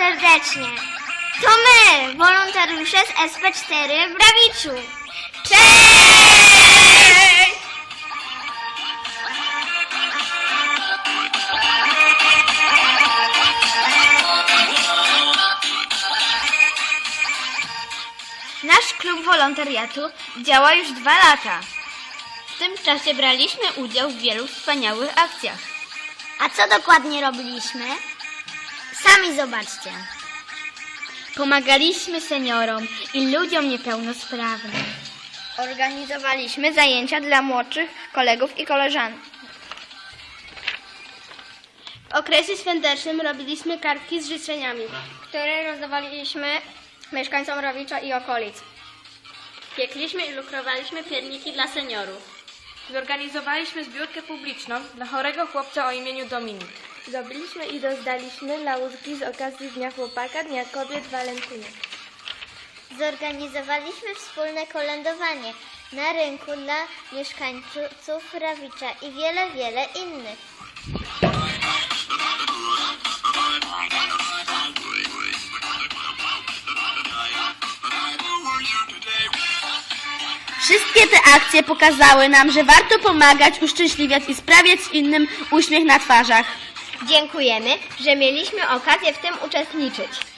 serdecznie. To my, wolontariusze z SP4 w Rawiczu. Cześć! Nasz klub wolontariatu działa już dwa lata. W tym czasie braliśmy udział w wielu wspaniałych akcjach. A co dokładnie robiliśmy? Sami zobaczcie. Pomagaliśmy seniorom i ludziom niepełnosprawnym. Organizowaliśmy zajęcia dla młodszych kolegów i koleżanek. W okresie świątecznym robiliśmy kartki z życzeniami, które rozdawaliśmy mieszkańcom Rawicza i okolic. Piekliśmy i lukrowaliśmy pierniki dla seniorów. Zorganizowaliśmy zbiórkę publiczną dla chorego chłopca o imieniu Dominik. Zdobyliśmy i rozdaliśmy laurki z okazji Dnia Chłopaka, Dnia Kobiet, Walentynek. Zorganizowaliśmy wspólne kolędowanie na rynku dla mieszkańców Rawicza i wiele, wiele innych. Wszystkie te akcje pokazały nam, że warto pomagać, uszczęśliwiać i sprawiać innym uśmiech na twarzach. Dziękujemy, że mieliśmy okazję w tym uczestniczyć.